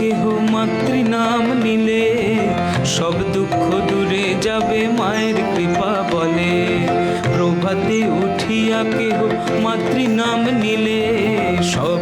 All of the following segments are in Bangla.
কেহ মাতৃনাম নিলে, সব দুঃখ দূরে যাবে মায়ের কৃপা বলে। প্রভাতে উঠিয়া কেহ মাতৃনাম নিলে, সব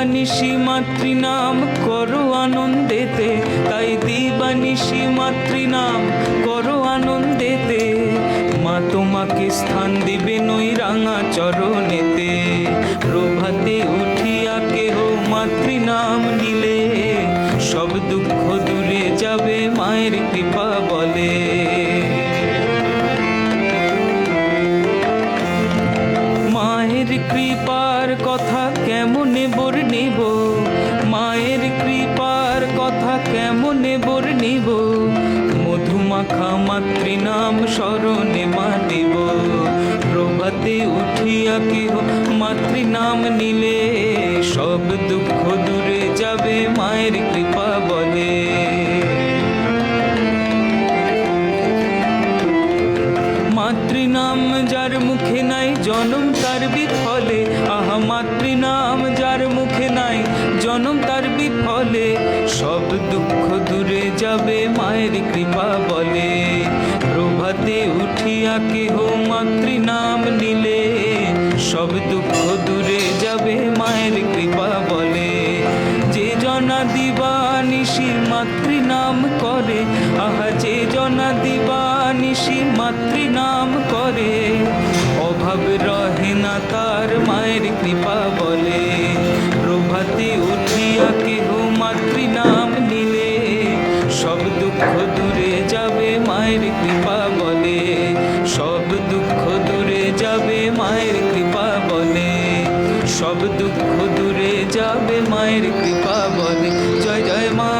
দিবানিশি মাতৃনাম করো আনন্দেতে। তাই দিবানিশি মাতৃনাম করো আনন্দেতে। মা তোমাকে স্থান দিবে নই রাঙা চরণেতে। প্রভাতে উঠিয়া কেহ মাতৃনাম নিলে। সব দুঃখ দূরে যাবে মায়ের কৃপা মায়ের কৃপার কথা কেমনে বর্ণিব মায়ের কৃপার কথা কেমনে বর্ণিব মধুমাখা মাতৃনাম স্মরণে মাতিব প্রভাতে উঠিয়া কেহ মাতৃনাম নিলে, সব দুঃখ দূরে যাবে মায়ের কৃপা জনম তার বিফলে, আহা মাতৃনাম যার মুখে নাই, জনম তার বিফলে। সব দুঃখ দূরে যাবে মায়ের কৃপা বলে। প্রভাতে উঠিয়া কেহ মাতৃনাম নিলে। সব দুঃখ দূরে যাবে মায়ের কৃপা বলে। যে জনা দিবানিশি মাতৃনাম করে, আহা যে জনা দিবানিশি মাতৃনাম করে। না তার মায়ের কৃপা বলে। প্রভাতে উঠিয়া কেহ মাতৃ নাম নিলে। সব দুঃখ দূরে যাবে মায়ের কৃপা বলে। সব দুঃখ দূরে যাবে মায়ের কৃপা বলে। সব দুঃখ দূরে যাবে মায়ের কৃপা বলে। জয় জয় মা।